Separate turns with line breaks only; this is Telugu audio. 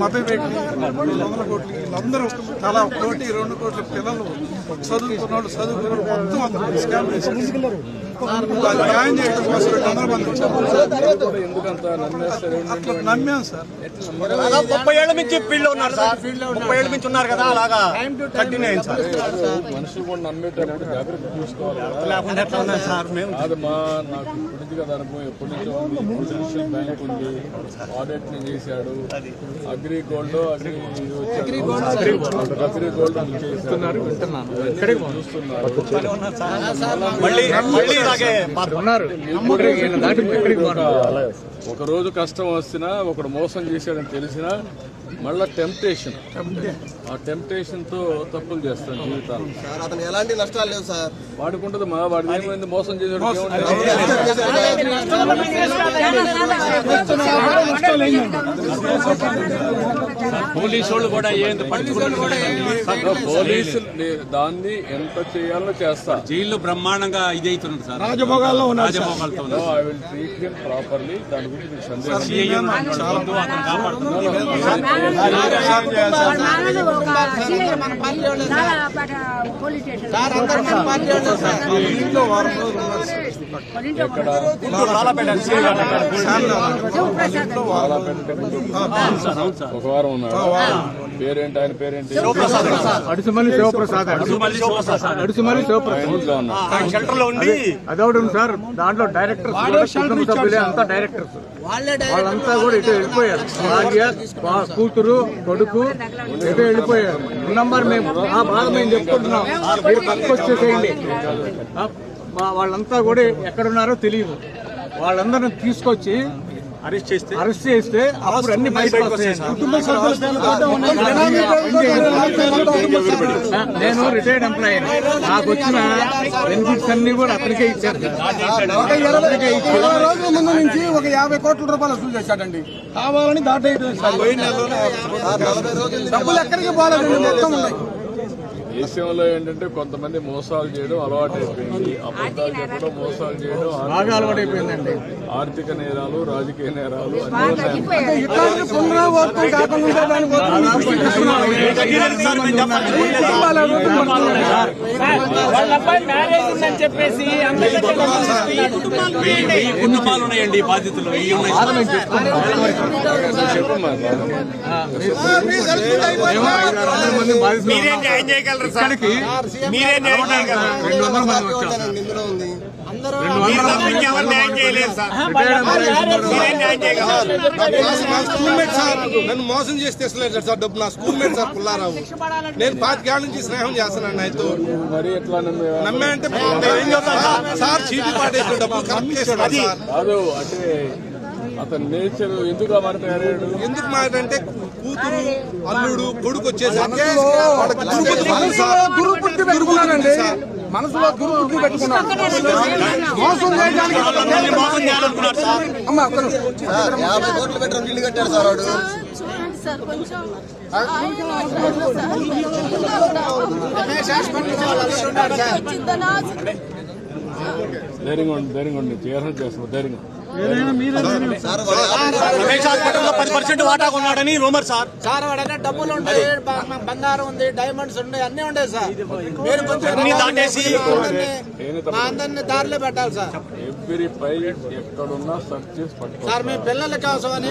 మభ్య పెట్టి వందల కోట్లు వీళ్ళందరూ తలా కోటి రెండు కోట్ల పిల్లలు చదువుకున్న వాళ్ళు చదువుకున్న వాళ్ళు మొత్తం అందరూ స్కామ్ చేసి వాళ్ళు న్యాయం చేయడం కోసం అట్లా నమ్మాం సార్
ముప్పై ఏళ్ళ నుంచి ఫీల్డ్లో ఉన్నారు సార్ ముప్పై ఏళ్ళ నుంచి ఉన్నారు కదా అలాగా కంటిన్యూ అయింది సార్
మనుషులు కూడా నమ్మేటప్పుడు జాగ్రత్త చూసుకోవాలి
ఎట్లా ఉన్నాయి సార్ మేము
కాదు మా నాకు ఇప్పటిది కదా అనుభవం ఎప్పటి నుంచో ఉంది పొలిటిషియల్ బ్యాంక్ ఉంది ఆడిట్ని చేశాడు Agri Gold Agri Agri Gold Agri Gold చేస్తున్నారు చూస్తున్నారు
మళ్ళీ మళ్ళీ
ఒక- ఒక రోజు కష్టం వస్తున్నా ఒకడు మోసం చేశాడని తెలిసినా మళ్ళా టెంప్టేషన్ ఆ టెంప్టేషన్తో తప్పులు చేస్తాను జీవితాలు.
అతను ఎలాంటి నష్టాలు లేవు సార్.
వాడుకుంటుంది మా వాడి ఏమైంది? మోసం చేసాడు?
పోలీసు వాళ్ళు కూడా ఏంది
నే- దాన్ని ఎంత చేయాలో చేస్తా
జైల్లో బ్రహ్మాండంగా ఇది అవుతున్నారు సార్
రాజభోగాల్లో.
రాజభోగాలతో.
I will treat him properly దాని గురించి సందేహం
సిఐ
సార్.
ఒక వారం ఉన్నాడు పేరేంటి ఆయన పేరేంటి
అడుసుమల్లి శివప్రసాద్ అడుసుమల్లి శివప్రసాద్ అదొకటి సార్ దాంట్లో డైరెక్టర్స్ సభ్యులే అంతా డైరెక్టర్స్ వాళ్ళంతా కూడా ఇటు వెళ్ళిపోయారు భార్య కూతురు కొడుకు ఇటు వెళ్ళిపోయారు నంబర్ మేము ఆ బాధ మేము చెప్పుకుంటున్నాం మీరు పక్కకు వచ్చేసేయండి వా- వాళ్ళంతా కూడా ఎక్కడున్నారో తెలియదు. వాళ్ళందరిని తీసుకొచ్చి
అరెస్ట్ చేస్తే?
అరెస్ట్ చేస్తే అప్పుడు అన్ని నేను రిటైర్డ్ ఎంప్లాయీ నాకు వచ్చిన బెనిఫిట్స్ అన్ని కూడా అతనికే ఇచ్చారు.
రోజుల ముందు నుంచి ఒక యాభై కోట్ల రూపాయలు వసూలు చేశాడండి. కావాలని దాటేయడం డబ్బులు ఎక్కడికి పోలేదండి. మొత్తం ఉన్నాయి.
దేశంలో ఏంటంటే కొంతమంది మోసాలు చేయడం అలవాటు అయిపోయింది అబద్ధాలు చెప్పడం మోసాలు చేయడం ఆర్థిక-
బాగా అలవాటైపోయిందండి
ఆర్థిక నేరాలు రాజకీయ నేరాలు
కుటుంబాలు ఉన్నాయండి బాధితులు.
చెప్పమ్మా
మంది బాధితులు
మీరేం. న్యాయం చేయగలరు
ఇక్కడికి రెండు వందల మంది
నన్ను మోసం చేసి తెస్తలేదు సార్ డబ్బు నా స్కూల్ మేట్ సార్ పుల్లారావు. నేను పాతికేళ్ళ నుంచి స్నేహం చేస్తున్నాను ఆయనతో.
మరి ఎట్లా నమ్మేవా?
నమ్మే అంటే సార్ చీటీ పాటేసిన డబ్బు కరెక్ట్ చేస్తున్నాడు సార్.
అతని నేచర్ ఎందుకు తయారయ్యాడు?
ఎందుకు మాట అంటే కూతురు అల్లుడు కొడుకు వచ్చేసరికి
మనసులో మోసం చేయడానికి అమ్మ
యాభై కోట్లు ఇల్లు కట్టాడు సార్ వాడు.
సార్ కొంచెం. వచ్చిందనా
ధైర్యంగా ఉండి ధైర్యంగా ఉండి చేస్తున్నావు ధైర్యంగా
సార్ వాడు యాభై
రమేష్ హాస్పిటల్లో పది పర్సెంట్ వాటా కొన్నాడని రూమర్ సార్.
సార్ డబ్బులు ఉంటాయి బంగారం ఉంది డైమండ్స్ ఉన్నాయి అన్ని ఉంటాయి సార్. మీరు కొంచెం
దాటేసి
మా అందరిని దారిలో పెట్టాలి సార్.
ఎక్కడున్నా
సార్ మీ పిల్లల కోసం అని